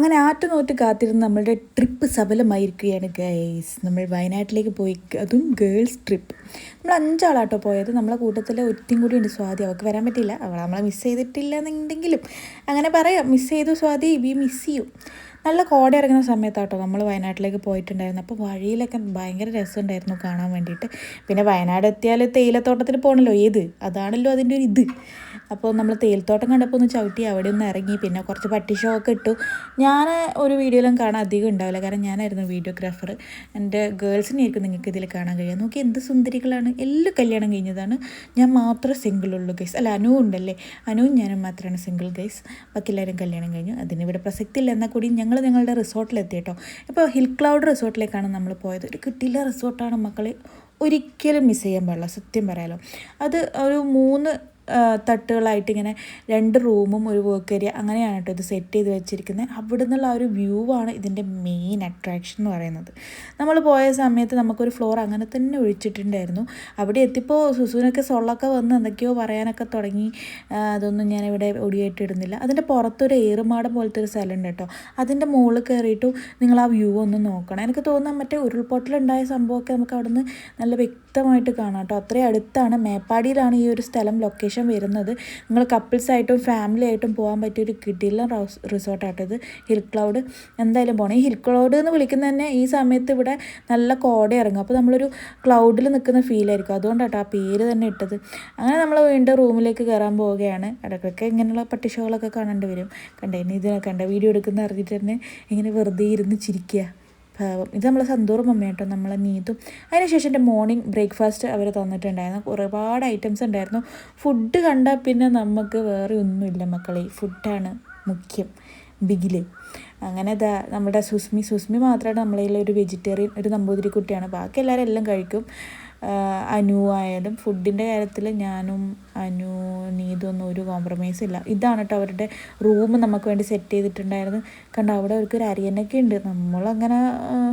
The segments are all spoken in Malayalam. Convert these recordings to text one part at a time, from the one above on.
അങ്ങനെ ആറ്റുനോറ്റ് കാത്തിരുന്ന് നമ്മളുടെ ട്രിപ്പ് സഫലമായിരിക്കുകയാണ് ഗൈസ് നമ്മൾ വയനാട്ടിലേക്ക് പോയി അതും ഗേൾസ് ട്രിപ്പ് നമ്മൾ അഞ്ചാളാട്ടോ പോയത്. നമ്മളെ കൂട്ടത്തിൽ ഒറ്റയും കൂടി ഉണ്ട് സ്വാതി. അവൾക്ക് വരാൻ പറ്റില്ല അവൾ നമ്മളെ മിസ് ചെയ്തിട്ടില്ല എന്നുണ്ടെങ്കിലും അങ്ങനെ പറയാം. മിസ് ചെയ്തു സ്വാതി വി മിസ് ചെയ്യും നല്ല കോട ഇറങ്ങുന്ന സമയത്താട്ടോ നമ്മൾ വയനാട്ടിലേക്ക് പോയിട്ടുണ്ടായിരുന്നു അപ്പോൾ വഴിയിലൊക്കെ ഭയങ്കര രസമുണ്ടായിരുന്നു കാണാൻ വേണ്ടിയിട്ട്. പിന്നെ വയനാട് എത്തിയാൽ തേയിലത്തോട്ടത്തിൽ പോകണല്ലോ ഏത്? അതാണല്ലോ അതിന്റെ ഒരു ഇത്. അപ്പോൾ നമ്മൾ തേയിലത്തോട്ടം കണ്ടപ്പോൾ ഒന്ന് ചവിട്ടി അവിടെ ഒന്ന് ഇറങ്ങി. പിന്നെ കുറച്ച് പട്ടി ഇട്ടു. ഞാൻ ഒരു വീഡിയോയിലും കാണാൻ അധികം ഉണ്ടാവില്ല. കാരണം ഞാനായിരുന്നു വീഡിയോഗ്രാഫർ എന്റെ ഗേൾസിനെയായിരിക്കും നിങ്ങൾക്ക് ഇതിൽ കാണാൻ കഴിയുക. നോക്കി എന്ത് സുന്ദരികളാണ്. എല്ലാം കല്യാണം കഴിഞ്ഞതാണ്. ഞാൻ മാത്രം സിംഗിൾ ഉള്ളൂ ഗൈസ് അല്ല അനു ഉണ്ടല്ലേ? അനുവും ഞാനും മാത്രമാണ് സിംഗിൾ ഗൈസ് ബാക്കി എല്ലാവരും കല്യാണം കഴിഞ്ഞു. അതിന് ഇവിടെ പ്രസക്തി ഇല്ല എന്നാൽ കൂടി ഞങ്ങൾ ഞങ്ങളുടെ റിസോർട്ടിലെത്തി കേട്ടോ ഇപ്പോൾ ഹിൽ ക്ലൗഡ് റിസോർട്ടിലേക്കാണ് നമ്മൾ പോയത്. ഒരു കിട്ടിയില്ല റിസോർട്ടാണ് മക്കളെ. ഒരിക്കലും മിസ് ചെയ്യാൻ പാടില്ല. സത്യം പറയാലോ. അത് ഒരു മൂന്ന് തട്ടുകളായിട്ട് ഇങ്ങനെ രണ്ട് റൂമും ഒരു വർക്ക് ഏരിയ അങ്ങനെയാണ് കേട്ടോ ഇത് സെറ്റ് ചെയ്ത് വെച്ചിരിക്കുന്നത് അവിടെ നിന്നുള്ള ആ ഒരു വ്യൂ ആണ് ഇതിന്റെ മെയിൻ അട്രാക്ഷൻ എന്ന് പറയുന്നത്. നമ്മൾ പോയ സമയത്ത് നമുക്കൊരു ഫ്ലോർ അങ്ങനെ തന്നെ ഒഴിച്ചിട്ടുണ്ടായിരുന്നു. അവിടെ എത്തിയപ്പോൾ സുസുവിനൊക്കെ സൊള്ളൊക്കെ വന്ന് എന്തൊക്കെയോ പറയാനൊക്കെ തുടങ്ങി. അതൊന്നും ഞാൻ ഇവിടെ ഒടിയായിട്ട് ഇടുന്നില്ല. അതിന്റെ പുറത്തൊരു ഏറുമാടം പോലത്തെ ഒരു സ്ഥലമുണ്ട് കേട്ടോ. അതിന്റെ മുകളിൽ കയറിയിട്ടും നിങ്ങൾ ആ വ്യൂ ഒന്ന് നോക്കണം. എനിക്ക് തോന്നുന്നത് മറ്റേ ഉരുൾപൊട്ടലുണ്ടായ സംഭവമൊക്കെ നമുക്ക് അവിടെ നിന്ന് നല്ല വ്യക്തമായിട്ട് കാണാം കേട്ടോ. അത്രയും അടുത്താണ് മേപ്പാടിയിലാണ് ഈ ഒരു സ്ഥലം ലൊക്കേഷൻ വരുന്നത്. നിങ്ങൾ കപ്പിൾസായിട്ടും ഫാമിലി ആയിട്ടും പോകാൻ പറ്റിയ ഒരു കിടിലൻ റിസോർട്ടാട്ടോ ഇത്. ഹിൽ ക്ലൗഡ് എന്തായാലും പോകണം ഈ ഹിൽ ക്ലൗഡ് എന്ന് വിളിക്കുന്ന തന്നെ ഈ സമയത്ത് ഇവിടെ നല്ല കോട ഇറങ്ങും. അപ്പോൾ നമ്മളൊരു ക്ലൗഡിൽ നിൽക്കുന്ന ഫീലായിരിക്കും അതുകൊണ്ടാട്ടോ ആ പേര് തന്നെ ഇട്ടത്. അങ്ങനെ നമ്മൾ വീണ്ടും റൂമിലേക്ക് കയറാൻ പോവുകയാണ്. ഇടയ്ക്കൊക്കെ ഇങ്ങനെയുള്ള പട്ടിഷകളൊക്കെ കാണേണ്ടി വരും. കണ്ടേ? ഇതിനൊക്കെ കണ്ട? വീഡിയോ എടുക്കുന്ന അറിഞ്ഞിട്ട് തന്നെ ഇങ്ങനെ വെറുതെ ഇരുന്ന് ചിരിക്കുക. ഇത് നമ്മളെ സന്തോറും മമ്മ കേട്ടോ നമ്മളെ നീതും. അതിനുശേഷം എന്റെ മോർണിംഗ് ബ്രേക്ക്ഫാസ്റ്റ് അവർ തന്നിട്ടുണ്ടായിരുന്നു. ഒരുപാട് ഐറ്റംസ് ഉണ്ടായിരുന്നു. ഫുഡ് കണ്ടാൽ പിന്നെ നമുക്ക് വേറെ ഒന്നുമില്ല മക്കളെ. ഫുഡാണ് മുഖ്യം. ബിഗിൽ. അങ്ങനെ ഇതാ നമ്മുടെ സുസ്മി സുസ്മി മാത്രമാണ് നമ്മളതിൽ ഒരു വെജിറ്റേറിയൻ ഒരു നമ്പൂതിരി കുട്ടിയാണ്. ബാക്കി എല്ലാവരും എല്ലാം കഴിക്കും. അനു ആയാലും ഫുഡിന്റെ കാര്യത്തിൽ ഞാനും അനു നീതൊന്നും ഒരു കോംപ്രമൈസ് ഇല്ല. ഇതാണ് കേട്ടോ അവരുടെ റൂം നമുക്ക് വേണ്ടി സെറ്റ് ചെയ്തിട്ടുണ്ടായിരുന്നു കണ്ടോ അവിടെ അവർക്ക് ഒരു അരിയനൊക്കെ ഉണ്ട്. നമ്മളങ്ങനെ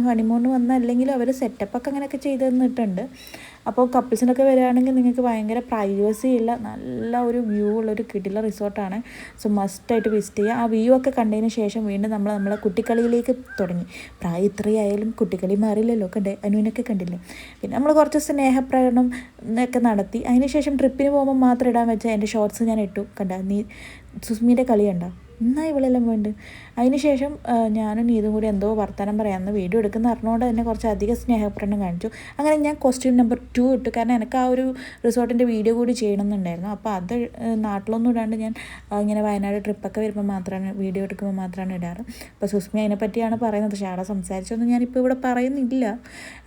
ഹണിമൂൺ വന്നല്ലെങ്കിലും അവർ സെറ്റപ്പൊക്കെ അങ്ങനെയൊക്കെ ചെയ്ത് തന്നിട്ടുണ്ട്. അപ്പോൾ കപ്പിൾസിനൊക്കെ വരികയാണെങ്കിൽ നിങ്ങൾക്ക് ഭയങ്കര പ്രൈവസി ഉള്ള നല്ല ഒരു വ്യൂ ഉള്ള ഒരു കിടില റിസോർട്ടാണ് സോ മസ്റ്റായിട്ട് വിസിറ്റ് ചെയ്യുക. ആ വ്യൂ ഒക്കെ കണ്ടതിന് ശേഷം വീണ്ടും നമ്മൾ നമ്മളെ കുട്ടിക്കളിയിലേക്ക് തുടങ്ങി. പ്രായം ഇത്രയായാലും കുട്ടിക്കളി മാറിയില്ലല്ലോ കണ്ടേ അനുവിനൊക്കെ കണ്ടില്ലേ? പിന്നെ നമ്മൾ കുറച്ച് സ്നേഹപ്രകടനം ഒക്കെ നടത്തി. അതിനുശേഷം ട്രിപ്പിന് പോകുമ്പോൾ മാത്രം ഇടാൻ വെച്ചാൽ എന്റെ ഷോർട്സ് ഞാൻ ഇട്ടു. കണ്ട നീ സുസ്മീന്റെ കളി കണ്ടോ നന്നായി ഇവളെല്ലാം വേണ്ട? അതിനുശേഷം ഞാനും നീതും കൂടി എന്തോ വർത്തമാനം പറയാമെന്ന് വീഡിയോ എടുക്കുന്ന അറിഞ്ഞുകൊണ്ട് തന്നെ കുറച്ച് അധികം സ്നേഹപ്രകടനം കാണിച്ചു. അങ്ങനെ ഞാൻ കോസ്റ്റ്യൂം നമ്പർ ടു ഇട്ടു. കാരണം എനിക്ക് ആ ഒരു റിസോർട്ടിന്റെ വീഡിയോ കൂടി ചെയ്യണമെന്നുണ്ടായിരുന്നു. അപ്പോൾ അത് നാട്ടിലൊന്നും ഇടാണ്ട് ഞാൻ ഇങ്ങനെ വയനാട് ട്രിപ്പൊക്കെ വരുമ്പോൾ മാത്രമാണ് വീഡിയോ എടുക്കുമ്പോൾ മാത്രമാണ് ഇടാറ്. അപ്പോൾ സുസ്മി അതിനെപ്പറ്റിയാണ് പറയുന്നത്. പക്ഷേ അവിടെ സംസാരിച്ചൊന്നും ഞാനിപ്പോൾ ഇവിടെ പറയുന്നില്ല.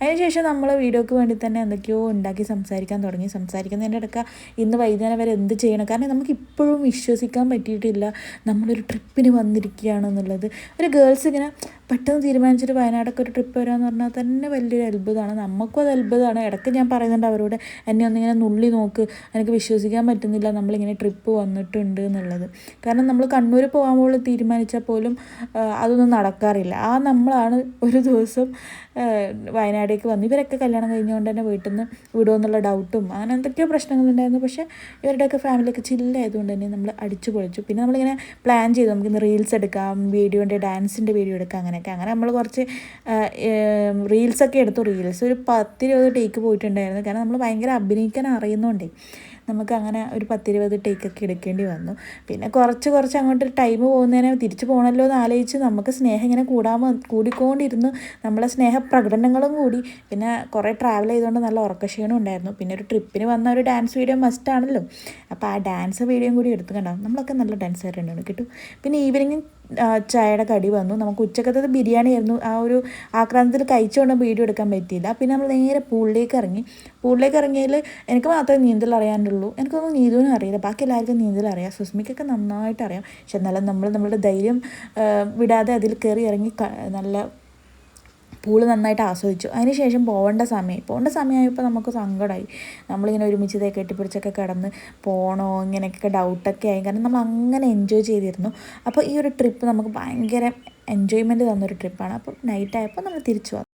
അതിനുശേഷം നമ്മൾ വീഡിയോക്ക് വേണ്ടി തന്നെ എന്തൊക്കെയോ ഉണ്ടാക്കി സംസാരിക്കാൻ തുടങ്ങി. സംസാരിക്കുന്നതിന്റെ ഇടയ്ക്ക് ഇന്ന് വൈകുന്നേരം വരെ എന്ത് ചെയ്യണം? കാരണം നമുക്ക് ഇപ്പോഴും വിശ്വസിക്കാൻ പറ്റിയിട്ടില്ല. നമ്മളൊരു ഒരു ട്രിപ്പിന് വന്നിരിക്കുകയാണെന്നുള്ളത് ഒരു ഗേൾസ് ഇങ്ങനെ പെട്ടെന്ന് തീരുമാനിച്ചിട്ട് വയനാടൊക്കെ ഒരു ട്രിപ്പ് വരാമെന്ന് പറഞ്ഞാൽ തന്നെ വലിയൊരു അത്ഭുതമാണ്. നമുക്കും അത് അത്ഭുതമാണ്. ഇടയ്ക്ക് ഞാൻ പറയുന്നുണ്ട് അവരോട് എന്നെ ഒന്നിങ്ങനെ നുള്ളി നോക്ക്. എനിക്ക് വിശ്വസിക്കാൻ പറ്റുന്നില്ല. നമ്മളിങ്ങനെ ട്രിപ്പ് വന്നിട്ടുണ്ട് എന്നുള്ളത്. കാരണം നമ്മൾ കണ്ണൂർ പോകാൻ പോലും തീരുമാനിച്ചാൽ പോലും അതൊന്നും നടക്കാറില്ല. ആ നമ്മളാണ് ഒരു ദിവസം വയനാടേക്ക് വന്നു ഇവരൊക്കെ കല്യാണം കഴിഞ്ഞുകൊണ്ട് തന്നെ വീട്ടിൽ നിന്ന് വിടുമെന്നുള്ള ഡൗട്ടും അങ്ങനെ എന്തൊക്കെയോ പ്രശ്നങ്ങളുണ്ടായിരുന്നു. പക്ഷേ ഇവരുടെയൊക്കെ ഫാമിലിയൊക്കെ ചില്ലായതുകൊണ്ട് തന്നെ നമ്മൾ അടിച്ചു പൊളിച്ചു പിന്നെ നമ്മളിങ്ങനെ പ്ലാൻ ചെയ്തു. നമുക്കിന്ന് റീൽസ് എടുക്കാം വീഡിയോന്റെ ഡാൻസിന്റെ വീഡിയോ എടുക്കാം അങ്ങനെയൊക്കെ. അങ്ങനെ നമ്മൾ കുറച്ച് റീൽസൊക്കെ എടുത്തു. റീൽസ് ഒരു പത്തിരുപത് ടേക്ക് പോയിട്ടുണ്ടായിരുന്നു. കാരണം നമ്മൾ ഭയങ്കര അഭിനയിക്കാൻ അറിയുന്നുണ്ടേ നമുക്ക് അങ്ങനെ ഒരു പത്തിരുപത് ടേക്കൊക്കെ എടുക്കേണ്ടി വന്നു. പിന്നെ കുറച്ച് കുറച്ച് അങ്ങോട്ട് ടൈം പോകുന്നതിനെ തിരിച്ചു പോകണമല്ലോ എന്ന് ആലോചിച്ച് നമുക്ക് സ്നേഹം ഇങ്ങനെ കൂടാൻ കൂടിക്കൊണ്ടിരുന്നു. നമ്മളെ സ്നേഹ പ്രകടനങ്ങളും കൂടി. പിന്നെ കുറേ ട്രാവൽ ചെയ്തുകൊണ്ട് നല്ല ഉറക്കക്ഷീണം ഉണ്ടായിരുന്നു. പിന്നെ ഒരു ട്രിപ്പിന് വന്ന ഒരു ഡാൻസ് വീഡിയോ മസ്റ്റ് ആണല്ലോ. അപ്പോൾ ആ ഡാൻസ് വീഡിയോയും കൂടി എടുത്തു കണ്ടോ? നമ്മളൊക്കെ നല്ല ഡാൻസ് ആയിട്ടുണ്ട് കിട്ടും. പിന്നെ ഈവനിങ് ചായയുടെ കടി വന്നു. നമുക്ക് ഉച്ചക്കത്തത് ബിരിയാണി ആയിരുന്നു ആ ഒരു ആക്രാന്തത്തിൽ കഴിച്ചുകൊണ്ട് വീഡിയോ എടുക്കാൻ പറ്റിയില്ല. പിന്നെ നമ്മൾ നേരെ പൂളിലേക്ക് ഇറങ്ങി. പൂളിലേക്ക് ഇറങ്ങിയതിൽ എനിക്ക് മാത്രമേ നീന്തൽ അറിയാനുള്ളൂ. എനിക്കൊന്നും നീന്തുവിനും അറിയില്ല. ബാക്കി എല്ലാവർക്കും നീന്തൽ അറിയാം. സുസ്മിക്കൊക്കെ നന്നായിട്ട് അറിയാം. പക്ഷെ എന്നാലും നമ്മൾ നമ്മളുടെ ധൈര്യം വിടാതെ അതിൽ കയറി ഇറങ്ങി നല്ല പൂൾ നന്നായിട്ട് ആസ്വദിച്ചു. അതിനുശേഷം പോകേണ്ട സമയം. പോകേണ്ട സമയമായപ്പോൾ നമുക്ക് സങ്കടമായി നമ്മളിങ്ങനെ ഒരുമിച്ച് ഇതേ കെട്ടിപ്പിടിച്ചൊക്കെ കിടന്ന് പോകണോ ഇങ്ങനെയൊക്കെ ഡൗട്ടൊക്കെ ആയി. കാരണം നമ്മൾ അങ്ങനെ എൻജോയ് ചെയ്തിരുന്നു. അപ്പോൾ ഈ ഒരു ട്രിപ്പ് നമുക്ക് ഭയങ്കര എൻജോയ്മെന്റ് തന്നൊരു ട്രിപ്പാണ് അപ്പോൾ നൈറ്റ് ആയപ്പോൾ നമ്മൾ തിരിച്ചു വന്നു.